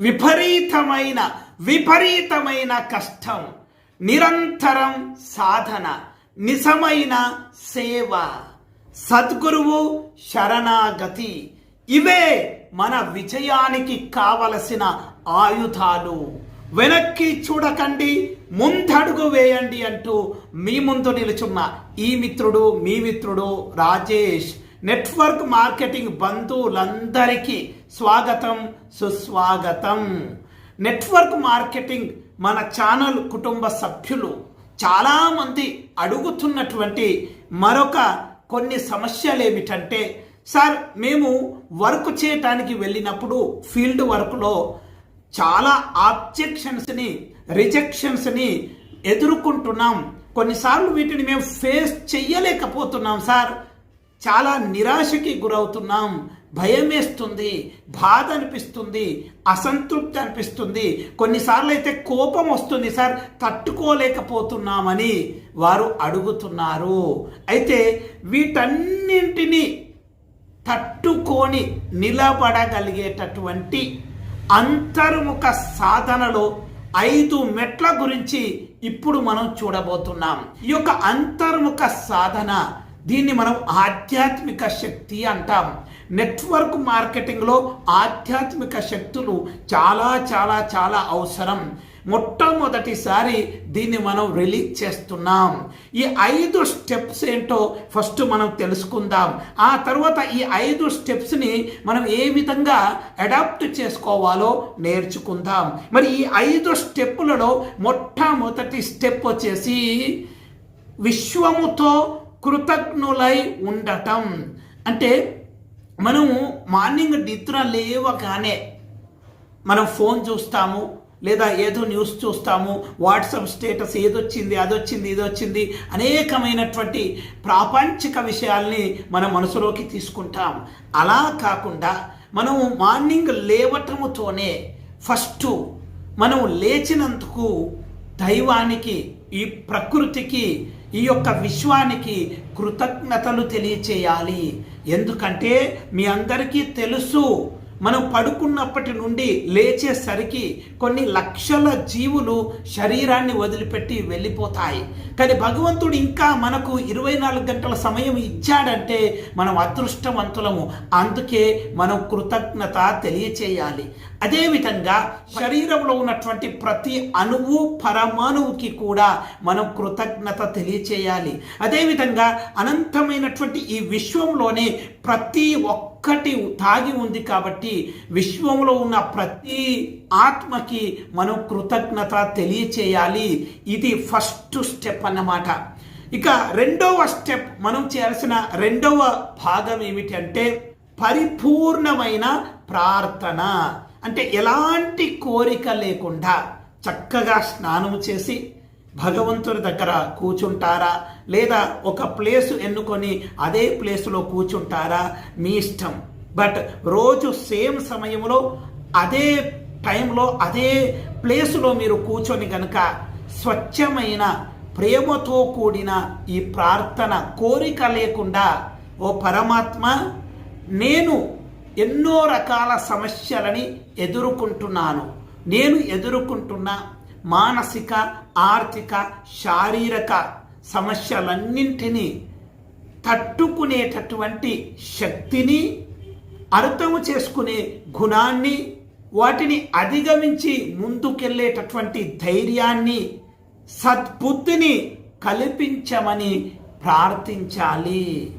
విపరీతమైన విపరీతమైన కష్టం నిరంతరం సాధన నిజమైన సేవ. సద్గురువు శరణాగతి. ఇవే మన విజయానికి కావలసిన ఆయుధాలు. వెనక్కి చూడకండి ముందడుగు వేయండి అంటూ మీ ముందు నిలుచున్న ఈ మిత్రుడు మీ మిత్రుడు రాజేష్. నెట్వర్క్ మార్కెటింగ్ బంధువులందరికీ స్వాగతం సుస్వాగతం. నెట్వర్క్ మార్కెటింగ్ మన ఛానల్ కుటుంబ సభ్యులు చాలామంది అడుగుతున్నటువంటి మరొక కొన్ని సమస్యలు ఏమిటంటే సార్ మేము వర్క్ చేయటానికి వెళ్ళినప్పుడు ఫీల్డ్ వర్క్లో చాలా ఆబ్జెక్షన్స్ని రిజెక్షన్స్ని ఎదుర్కొంటున్నాం. కొన్నిసార్లు వీటిని మేము ఫేస్ చెయ్యలేకపోతున్నాం సార్. చాలా నిరాశకి గురవుతున్నాం. భయమేస్తుంది. బాధ అనిపిస్తుంది. అసంతృప్తి అనిపిస్తుంది. కొన్నిసార్లు అయితే కోపం వస్తుంది సార్. తట్టుకోలేకపోతున్నామని వారు అడుగుతున్నారు. అయితే వీటన్నింటినీ తట్టుకొని నిలబడగలిగేటటువంటి అంతర్ముఖ సాధనలో ఐదు మెట్ల గురించి ఇప్పుడు మనం చూడబోతున్నాం. ఈ యొక్క అంతర్ముఖ సాధన దీన్ని మనం ఆధ్యాత్మిక శక్తి అంటాం. నెట్వర్క్ మార్కెటింగ్లో ఆధ్యాత్మిక శక్తులు చాలా చాలా చాలా అవసరం. మొట్టమొదటిసారి దీన్ని మనం రిలీజ్ చేస్తున్నాం. ఈ ఐదు స్టెప్స్ ఏంటో ఫస్ట్ మనం తెలుసుకుందాం. ఆ తర్వాత ఈ ఐదు స్టెప్స్ని మనం ఏ విధంగా అడాప్ట్ చేసుకోవాలో నేర్చుకుందాం. మరి ఈ ఐదు స్టెప్పులలో మొట్టమొదటి స్టెప్ వచ్చేసి విశ్వముతో కృతజ్ఞులై ఉండటం. అంటే మనము మార్నింగ్ నిద్ర లేవగానే మనం ఫోన్ చూస్తాము లేదా ఏదో న్యూస్ చూస్తాము వాట్సాప్ స్టేటస్ ఏదొచ్చింది అదొచ్చింది ఇదొచ్చింది అనేకమైనటువంటి ప్రాపంచిక విషయాల్ని మన మనసులోకి తీసుకుంటాం. అలా కాకుండా మనము మార్నింగ్ లేవటముతోనే ఫస్ట్ మనం లేచినందుకు దైవానికి ఈ ప్రకృతికి ఈ యొక్క విశ్వానికి కృతజ్ఞతలు తెలియచేయాలి. ఎందుకంటే మీ అందరికీ తెలుసు మనం పడుకున్నప్పటి నుండి లేచేసరికి కొన్ని లక్షల జీవులు శరీరాన్ని వదిలిపెట్టి వెళ్ళిపోతాయి. కానీ భగవంతుడు ఇంకా మనకు ఇరవై నాలుగు గంటల సమయం ఇచ్చాడంటే మనం అదృష్టవంతులము. అందుకే మనం కృతజ్ఞత తెలియచేయాలి. అదేవిధంగా శరీరంలో ఉన్నటువంటి ప్రతి అణువు పరమాణువుకి కూడా మనం కృతజ్ఞత తెలియచేయాలి. అదేవిధంగా అనంతమైనటువంటి ఈ విశ్వంలోనే ప్రతి ఒక్క ఒక్కటి తాగి ఉంది కాబట్టి విశ్వంలో ఉన్న ప్రతి ఆత్మకి మనం కృతజ్ఞత తెలియచేయాలి. ఇది ఫస్ట్ స్టెప్ అన్నమాట. ఇక రెండవ స్టెప్ మనం చేయాల్సిన రెండవ భాగం ఏమిటంటే పరిపూర్ణమైన ప్రార్థన. అంటే ఎలాంటి కోరిక లేకుండా చక్కగా స్నానం చేసి భగవంతుడి దగ్గర కూర్చుంటారా లేదా ఒక ప్లేస్ ఎన్నుకొని అదే ప్లేస్లో కూర్చుంటారా మీ ఇష్టం. బట్ రోజు సేమ్ సమయంలో అదే టైంలో అదే ప్లేసులో మీరు కూర్చొని కనుక స్వచ్ఛమైన ప్రేమతో కూడిన ఈ ప్రార్థన కోరిక లేకుండా ఓ పరమాత్మ నేను ఎన్నో రకాల సమస్యలని ఎదుర్కొంటున్నాను. నేను ఎదుర్కొంటున్న మానసిక ఆర్థిక శారీరక సమస్యలన్నింటినీ తట్టుకునేటటువంటి శక్తిని అర్థము చేసుకునే గుణాన్ని వాటిని అధిగమించి ముందుకెళ్ళేటటువంటి ధైర్యాన్ని సద్బుద్ధిని కల్పించమని ప్రార్థించాలి.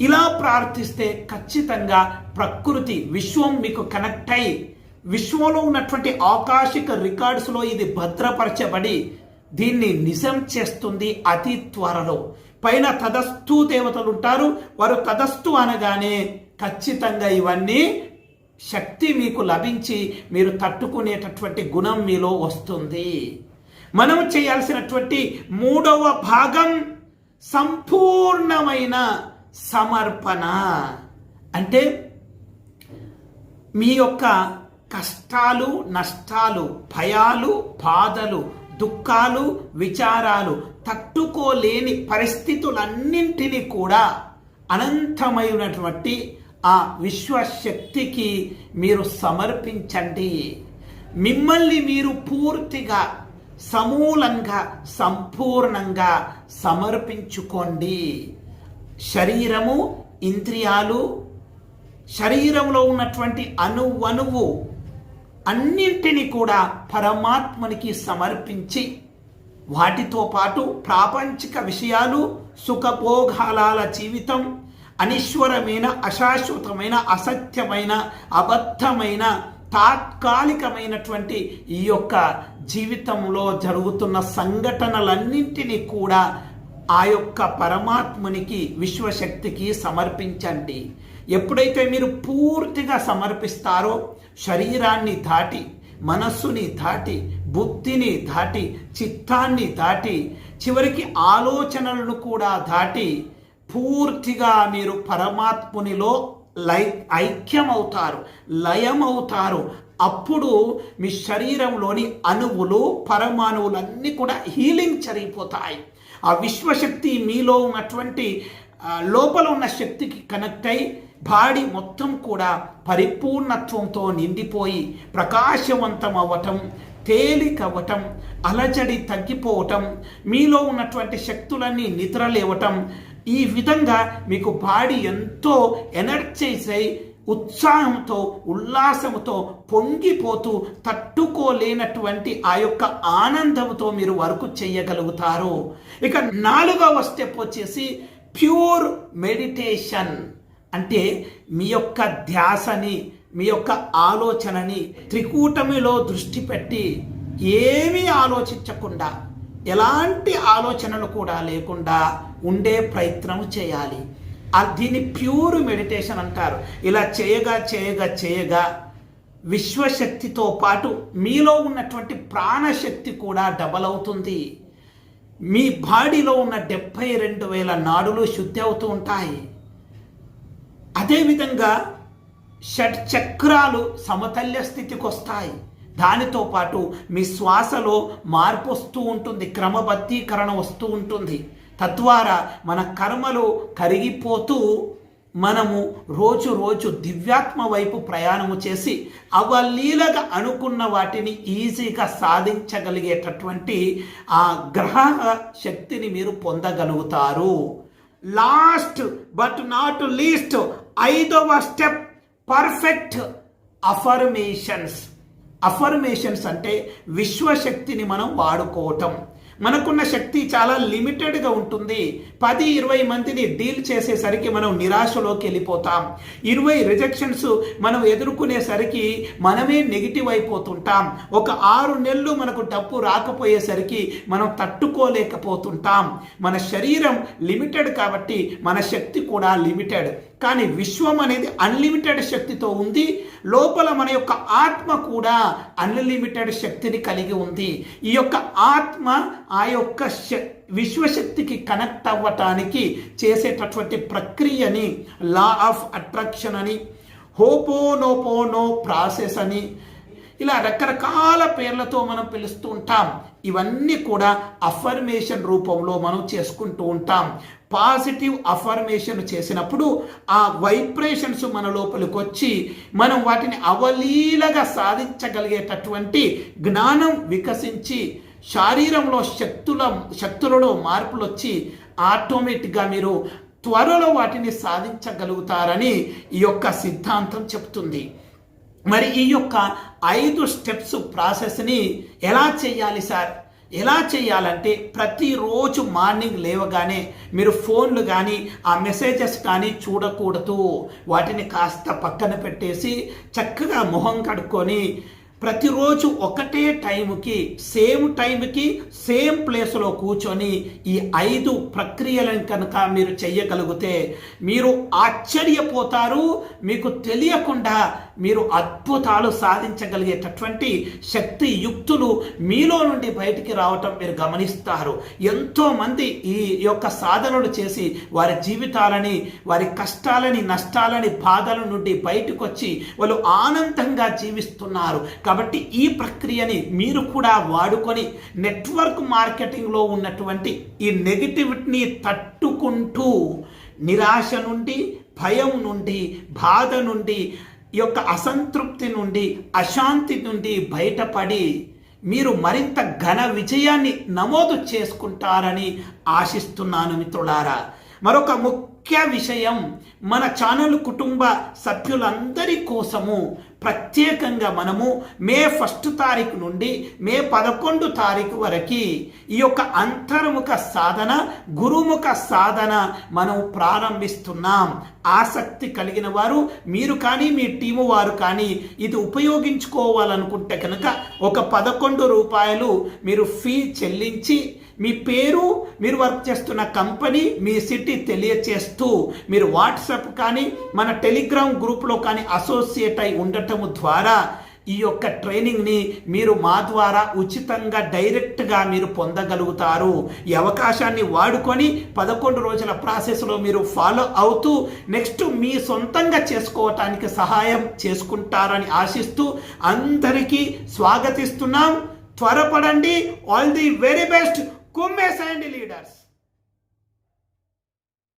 ఇలా ప్రార్థిస్తే ఖచ్చితంగా ప్రకృతి విశ్వం మీకు కనెక్ట్ అయి విశ్వంలో ఉన్నటువంటి ఆకాశిక రికార్డ్స్లో ఇది భద్రపరచబడి దీన్ని నిజం చేస్తుంది అతి త్వరలో. పైన తదస్తు దేవతలు ఉంటారు వారు తదస్తు అనగానే ఖచ్చితంగా ఇవన్నీ శక్తి మీకు లభించి మీరు తట్టుకునేటటువంటి గుణం మీలో వస్తుంది. మనం చేయాల్సినటువంటి మూడవ భాగం సంపూర్ణమైన సమర్పణ. అంటే మీ యొక్క కష్టాలు నష్టాలు భయాలు బాధలు దుఃఖాలు విచారాలు తట్టుకోలేని పరిస్థితులన్నింటినీ కూడా అనంతమైనటువంటి ఆ విశ్వశక్తికి మీరు సమర్పించండి. మిమ్మల్ని మీరు పూర్తిగా సమూలంగా సంపూర్ణంగా సమర్పించుకోండి. శరీరము ఇంద్రియాలు శరీరంలో ఉన్నటువంటి అణువణువు అన్నింటినీ కూడా పరమాత్మనికి సమర్పించి వాటితో పాటు ప్రాపంచిక విషయాలు సుఖభోగాల జీవితం అనిశ్వరమైన అశాశ్వతమైన అసత్యమైన అబద్ధమైన తాత్కాలికమైనటువంటి ఈ యొక్క జీవితంలో జరుగుతున్న సంఘటనలన్నింటినీ కూడా ఆ యొక్క పరమాత్మునికి విశ్వశక్తికి సమర్పించండి. ఎప్పుడైతే మీరు పూర్తిగా సమర్పిస్తారో శరీరాన్ని దాటి మనస్సుని దాటి బుద్ధిని దాటి చిత్తాన్ని దాటి చివరికి ఆలోచనలను కూడా దాటి పూర్తిగా మీరు పరమాత్మునిలో లై ఐక్యమవుతారు లయమవుతారు. అప్పుడు మీ శరీరంలోని అణువులు పరమాణువులన్నీ కూడా హీలింగ్ జరిగిపోతాయి ఆ విశ్వశక్తి మీలో ఉన్నటువంటి లోపల ఉన్న శక్తికి కనెక్ట్ అయి బాడీ మొత్తం కూడా పరిపూర్ణత్వంతో నిండిపోయి ప్రకాశవంతం అవ్వటం తేలికవ్వటం అలజడి తగ్గిపోవటం మీలో ఉన్నటువంటి శక్తులన్నీ నిద్రలేవటం ఈ విధంగా మీకు బాడీ ఎంతో ఎనర్జైజ్ అయి ఉత్సాహంతో ఉల్లాసంతో పొంగిపోతూ తట్టుకోలేనటువంటి ఆ యొక్క ఆనందంతో మీరు వర్క్ చేయగలుగుతారు. ఇక నాలుగవ స్టెప్ వచ్చేసి ప్యూర్ మెడిటేషన్. అంటే మీ యొక్క ధ్యాసని మీ యొక్క ఆలోచనని త్రికూటమిలో దృష్టి పెట్టి ఏమీ ఆలోచించకుండా ఎలాంటి ఆలోచనలు కూడా లేకుండా ఉండే ప్రయత్నం చేయాలి. దీన్ని ప్యూర్ మెడిటేషన్ అంటారు. ఇలా చేయగా చేయగా చేయగా విశ్వశక్తితో పాటు మీలో ఉన్నటువంటి ప్రాణశక్తి కూడా డబల్ అవుతుంది. మీ బాడీలో ఉన్న డెబ్బై రెండు వేల నాడులు శుద్ధి అవుతూ ఉంటాయి. అదేవిధంగా షట్ చక్రాలు సమతల్య స్థితికి వస్తాయి దానితో పాటు మీ శ్వాసలో మార్పు వస్తూ ఉంటుంది క్రమబద్ధీకరణ వస్తూ ఉంటుంది. తద్వారా మన కర్మలు కరిగిపోతూ మనము రోజు రోజు దివ్యాత్మ వైపు ప్రయాణము చేసి అవలీలగా అనుకున్న వాటిని ఈజీగా సాధించగలిగేటటువంటి ఆ గ్రహ శక్తిని మీరు పొందగలుగుతారు. లాస్ట్ బట్ నాట్ లీస్ట్ ఐదవ స్టెప్ పర్ఫెక్ట్ అఫర్మేషన్స్ అఫర్మేషన్స్ అంటే విశ్వశక్తిని మనం వాడుకోవటం. మనకున్న శక్తి చాలా లిమిటెడ్గా ఉంటుంది. పది ఇరవై మందిని డీల్ చేసేసరికి మనం నిరాశలోకి వెళ్ళిపోతాం. ఇరవై రిజెక్షన్స్ మనం ఎదుర్కొనేసరికి మనమే నెగిటివ్ అయిపోతుంటాం. ఒక ఆరు నెలలు మనకు డబ్బు రాకపోయేసరికి మనం తట్టుకోలేకపోతుంటాం. మన శరీరం లిమిటెడ్ కాబట్టి మన శక్తి కూడా లిమిటెడ్. కానీ విశ్వం అనేది అన్లిమిటెడ్ శక్తితో ఉంది. లోపల మన యొక్క ఆత్మ కూడా అన్లిమిటెడ్ శక్తిని కలిగి ఉంది. ఈ యొక్క ఆత్మ ఆ యొక్క విశ్వశక్తికి కనెక్ట్ అవ్వటానికి చేసేటటువంటి ప్రక్రియని లా ఆఫ్ అట్రాక్షన్ అని హోపోనోపోనో ప్రాసెస్ అని ఇలా రకరకాల పేర్లతో మనం పిలుస్తూ ఉంటాం. ఇవన్నీ కూడా అఫర్మేషన్ రూపంలో మనం చేసుకుంటూ ఉంటాం. పాజిటివ్ అఫర్మేషన్ చేసినప్పుడు ఆ వైబ్రేషన్స్ మన లోపలికి వచ్చి మనం వాటిని అవలీలగా సాధించగలిగేటటువంటి జ్ఞానం వికసించి శారీరంలో శక్తుల శక్తులలో మార్పులు వచ్చి ఆటోమేటిక్గా మీరు త్వరలో వాటిని సాధించగలుగుతారని ఈ యొక్క సిద్ధాంతం చెప్తుంది. మరి ఈ యొక్క ఐదు స్టెప్స్ ప్రాసెస్ని ఎలా చేయాలి సార్? ఎలా చేయాలంటే ప్రతిరోజు మార్నింగ్ లేవగానే మీరు ఫోన్లు కానీ ఆ మెసేజెస్ కానీ చూడకూడదు. వాటిని కాస్త పక్కన పెట్టేసి చక్కగా మొహం కడుక్కొని ప్రతిరోజు ఒకటే టైంకి సేమ్ టైంకి సేమ్ ప్లేస్లో కూర్చొని ఈ ఐదు ప్రక్రియలను కనుక మీరు చెయ్యగలిగితే మీరు ఆశ్చర్యపోతారు మీకు తెలియకుండా మీరు అద్భుతాలు సాధించగలిగేటటువంటి శక్తి యుక్తులు మీలో నుండి బయటికి రావటం మీరు గమనిస్తారు. ఎంతోమంది ఈ యొక్క సాధనలు చేసి వారి జీవితాలని వారి కష్టాలని నష్టాలని బాధల నుండి బయటకు వచ్చి వాళ్ళు ఆనందంగా జీవిస్తున్నారు. కాబట్టి ఈ ప్రక్రియని మీరు కూడా వాడుకొని నెట్వర్క్ మార్కెటింగ్లో ఉన్నటువంటి ఈ నెగిటివిటీని తట్టుకుంటూ నిరాశ నుండి భయం నుండి బాధ నుండి ఈ యొక్క అసంతృప్తి నుండి అశాంతి నుండి బయటపడి మీరు మరింత ఘన విజయాన్ని నమోదు చేసుకుంటారని ఆశిస్తున్నాను మిత్రులారా. మరొక ముఖ్య విషయం మన ఛానల్ కుటుంబ సభ్యులందరి కోసము ప్రత్యేకంగా మనము మే ఫస్ట్ తారీఖు నుండి మే పదకొండు తారీఖు వరకు ఈ యొక్క అంతర్ముఖ సాధన గురుముఖ సాధన మనం ప్రారంభిస్తున్నాం. ఆసక్తి కలిగిన వారు మీరు కానీ మీ టీము వారు కానీ ఇది ఉపయోగించుకోవాలనుకుంటే కనుక ఒక పదకొండు రూపాయలు మీరు ఫీ చెల్లించి మీ పేరు మీరు వర్క్ చేస్తున్న కంపెనీ మీ సిటీ తెలియచేస్తూ మీరు వాట్సాప్ కానీ మన టెలిగ్రామ్ గ్రూప్లో కానీ అసోసియేట్ అయి ఉండటము ద్వారా ఈ యొక్క ట్రైనింగ్ని మీరు మా ద్వారా ఉచితంగా డైరెక్ట్గా మీరు పొందగలుగుతారు. ఈ అవకాశాన్ని వాడుకొని పదకొండు రోజుల ప్రాసెస్లో మీరు ఫాలో అవుతూ నెక్స్ట్ మీ సొంతంగా చేసుకోవటానికి సహాయం చేసుకుంటారని ఆశిస్తూ అందరికీ స్వాగతిస్తున్నాం. త్వరపడండి. ఆల్ ది వెరీ బెస్ట్ కుమ్మేసేయండి లీడర్స్.